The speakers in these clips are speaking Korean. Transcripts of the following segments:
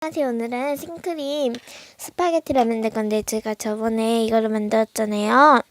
안녕하세요. 오늘은 생크림 스파게티를 만들 건데 제가 저번에 이거를 만들었잖아요.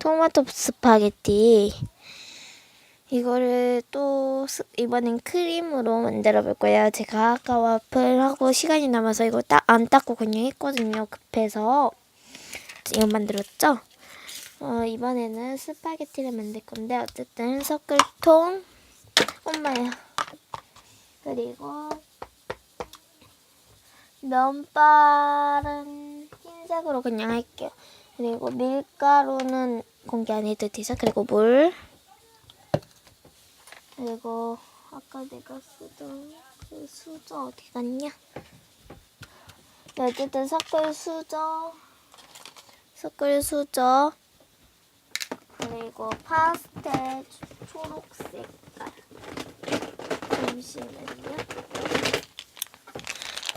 토마토 스파게티. 이거를 또 스- 이번엔 크림으로 만들어 볼 거예요. 제가 아까 와플하고 시간이 남아서 이거 딱 안 닦고 그냥 했거든요. 급해서 이거 만들었죠. 어, 이번에는 스파게티를 만들 건데 어쨌든 섞을통 엄마야. 그리고 면발은 흰색으로 그냥 할게요. 그리고 밀가루는 공개 안 해도 되죠. 그리고 물. 그리고 아까 내가 쓰던 그 수저 어디 갔냐? 네, 어쨌든 섞을 수저. 섞을 수저. 그리고 파스텔 초록 색깔. 잠시만요.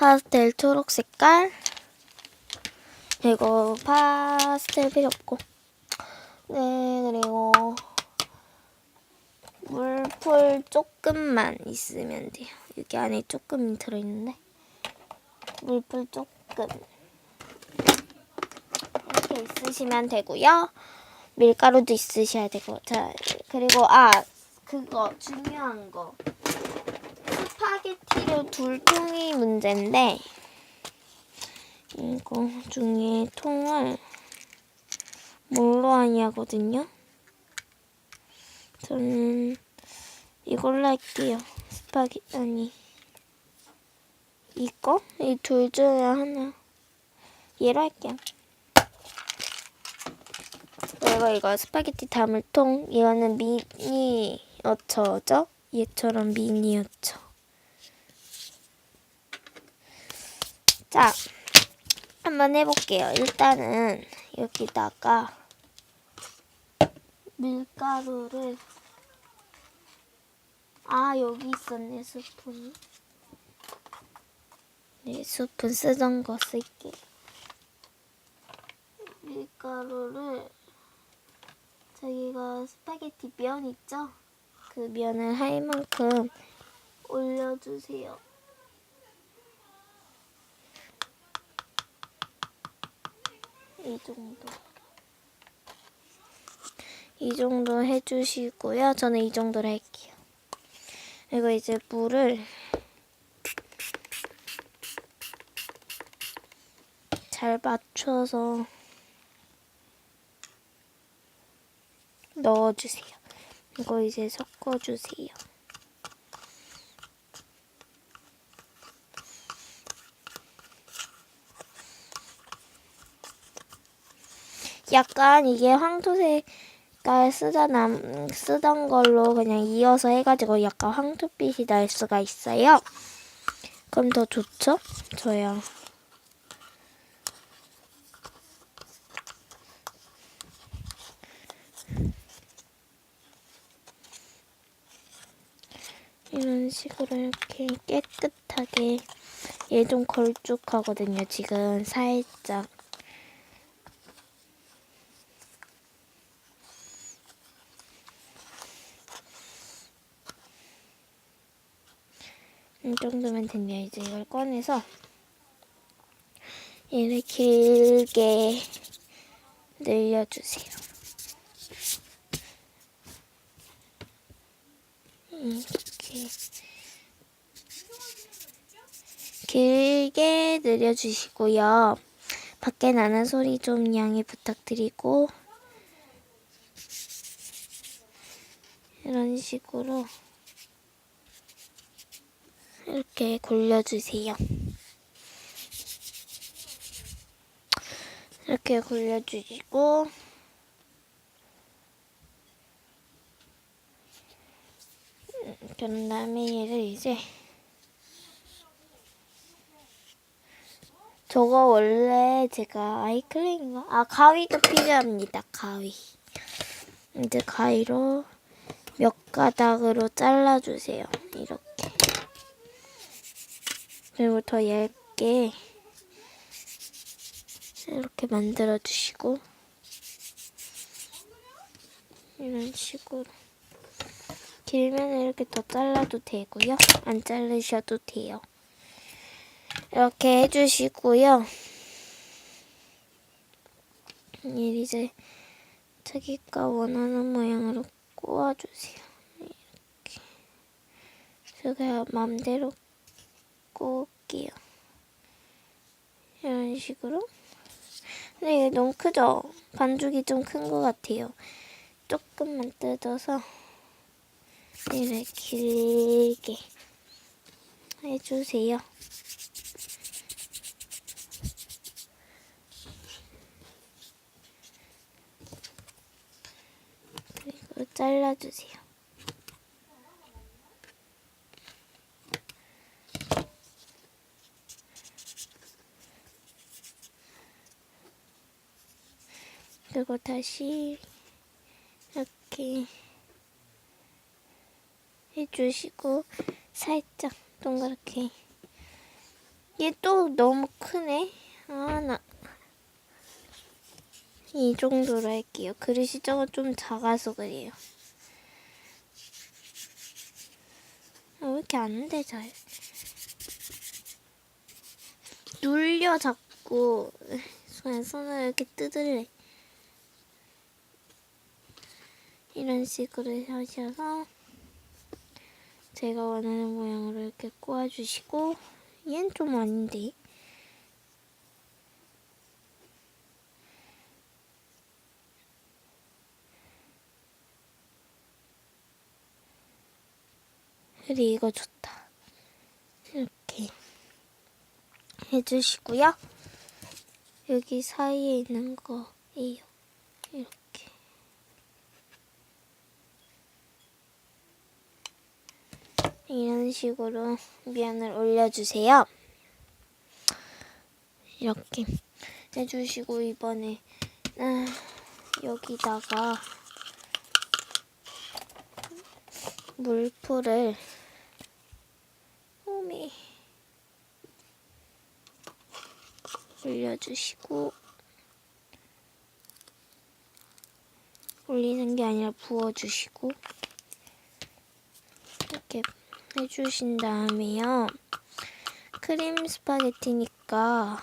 파스텔 초록 색깔. 그리고 파스텔 필요 없고. 네, 그리고 물풀 조금만 있으면 돼요. 여기 안에 조금 들어있는데. 물풀 조금. 이렇게 있으시면 되고요. 밀가루도 있으셔야 되고. 자, 그리고 아, 그거 중요한 거. 스파게티로 둘 통이 문제인데 이거 중에 통을 뭘로 하냐거든요. 저는 이걸로 할게요. 스파게 아니 이거 이 둘 중에 하나 얘로 할게요. 그리고 이거 스파게티 담을 통 이거는 미니 어처죠? 얘처럼 미니어처. 자, 한번 해볼게요. 일단은 여기다가 밀가루를 아 여기 있었네 스푼이 네 스푼 쓰던 거 쓸게 밀가루를 저기가 스파게티 면 있죠? 그 면을 할 만큼 올려주세요. 이 정도. 이 정도 해주시고요. 저는 이 정도로 할게요. 그리고 이제 물을 잘 맞춰서 넣어주세요. 이거 이제 섞어주세요. 약간 이게 황토색깔 남 쓰던 걸로 그냥 이어서 해가지고 약간 황토빛이 날 수가 있어요. 그럼 더 좋죠? 저요. 이런 식으로 이렇게 깨끗하게 얘 좀 걸쭉하거든요. 지금 살짝. 이 정도면 됐네요. 이제 이걸 꺼내서 얘를 길게 늘려주세요. 이렇게 길게 늘려주시고요. 밖에 나는 소리 좀 양해 부탁드리고 이런 식으로 이렇게 굴려주세요. 이렇게 굴려주시고 음, 그런 다음에 얘를 이제 저거 원래 제가 아이클링인가? 아 가위도 필요합니다. 가위. 이제 가위로 몇 가닥으로 잘라주세요. 이렇게. 그리고 더 얇게 이렇게 만들어 주시고 이런 식으로 길면 이렇게 더 잘라도 되고요. 안 자르셔도 돼요. 이렇게 해주시고요. 이제 자기가 원하는 모양으로 꼬아주세요. 이렇게. 제가 마음대로 꼬을게요. 이런 식으로. 근데 이게 너무 크죠? 반죽이 좀 큰 것 같아요. 조금만 뜯어서 이렇게 길게 해주세요. 그리고 잘라주세요. 그리고 다시 이렇게 해주시고 살짝 동그랗게. 얘 또 너무 크네. 아나 이 정도로 할게요. 그릇이 저거 좀 작아서 그래요. 아, 왜 이렇게 안돼 잘? 눌려 자꾸 손 손을 이렇게 뜯을래 이런 식으로 하셔서 제가 원하는 모양으로 이렇게 꼬아주시고 얘는 좀 아닌데. 그래 이거 좋다. 이렇게 해주시고요. 여기 사이에 있는 거예요. 이렇게 이런 식으로 면을 올려주세요. 이렇게 해주시고 이번에 아, 여기다가 물풀을 오메 올려주시고 올리는 게 아니라 부어주시고 이렇게 해주신 다음에요. 크림 스파게티니까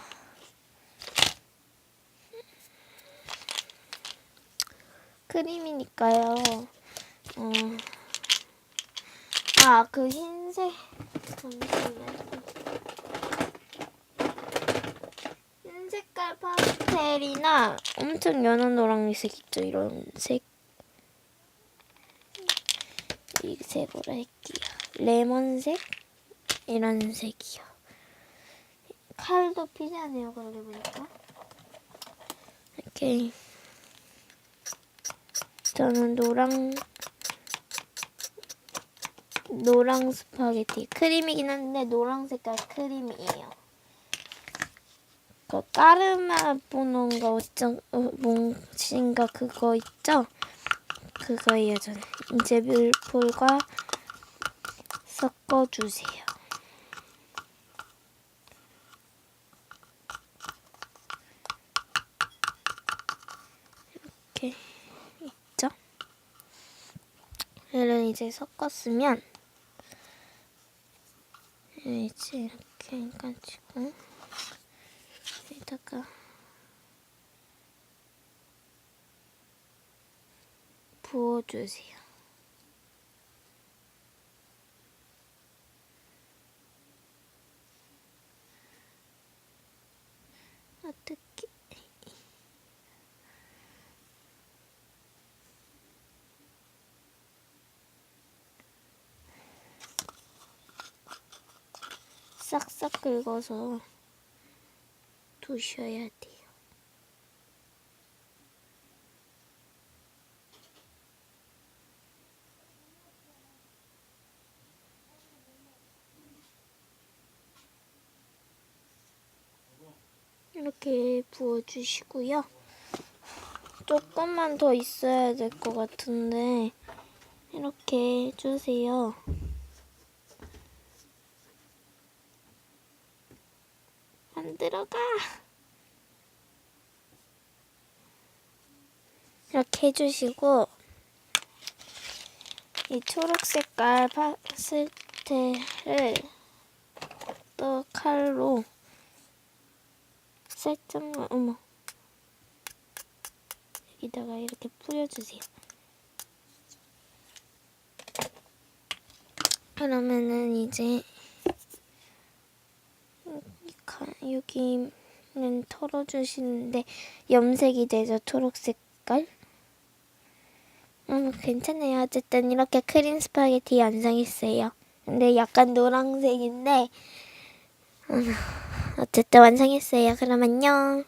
크림이니까요. 어, 아, 그 흰색 잠시만요. 흰 색깔 파스텔이나 엄청 연한 노란색 있죠? 이런 색. 이 색으로 할게요. 레몬색 이런 색이요. 칼도 필요하네요. 그러게 보니까 이렇게 저는 노랑 노랑 스파게티 크림이긴 한데 노랑 색깔 크림이에요. 그 까르마 보노인가 어쩐 어, 뭔가 그거 있죠? 그거예요. 저는 이제 물풀과 섞어주세요. 이렇게 있죠? 얘를 이제 섞었으면 이제 이렇게 해가지고 여기다가 부어주세요. 어떻게? 싹싹 긁어서 두셔야 돼요. 이렇게 부어주시고요. 조금만 더 있어야 될 것 같은데 이렇게 해주세요. 안 들어가. 이렇게 해주시고 이 초록 색깔 파스텔을 또 칼로 살짝만 어머 여기다가 이렇게 뿌려주세요. 그러면은 이제 여기는 털어주시는데 염색이 되죠 초록 색깔. 음 괜찮아요. 어쨌든 이렇게 크림 스파게티 완성했어요. 근데 약간 노란색인데 음, 어쨌든 완성했어요. 그럼 안녕.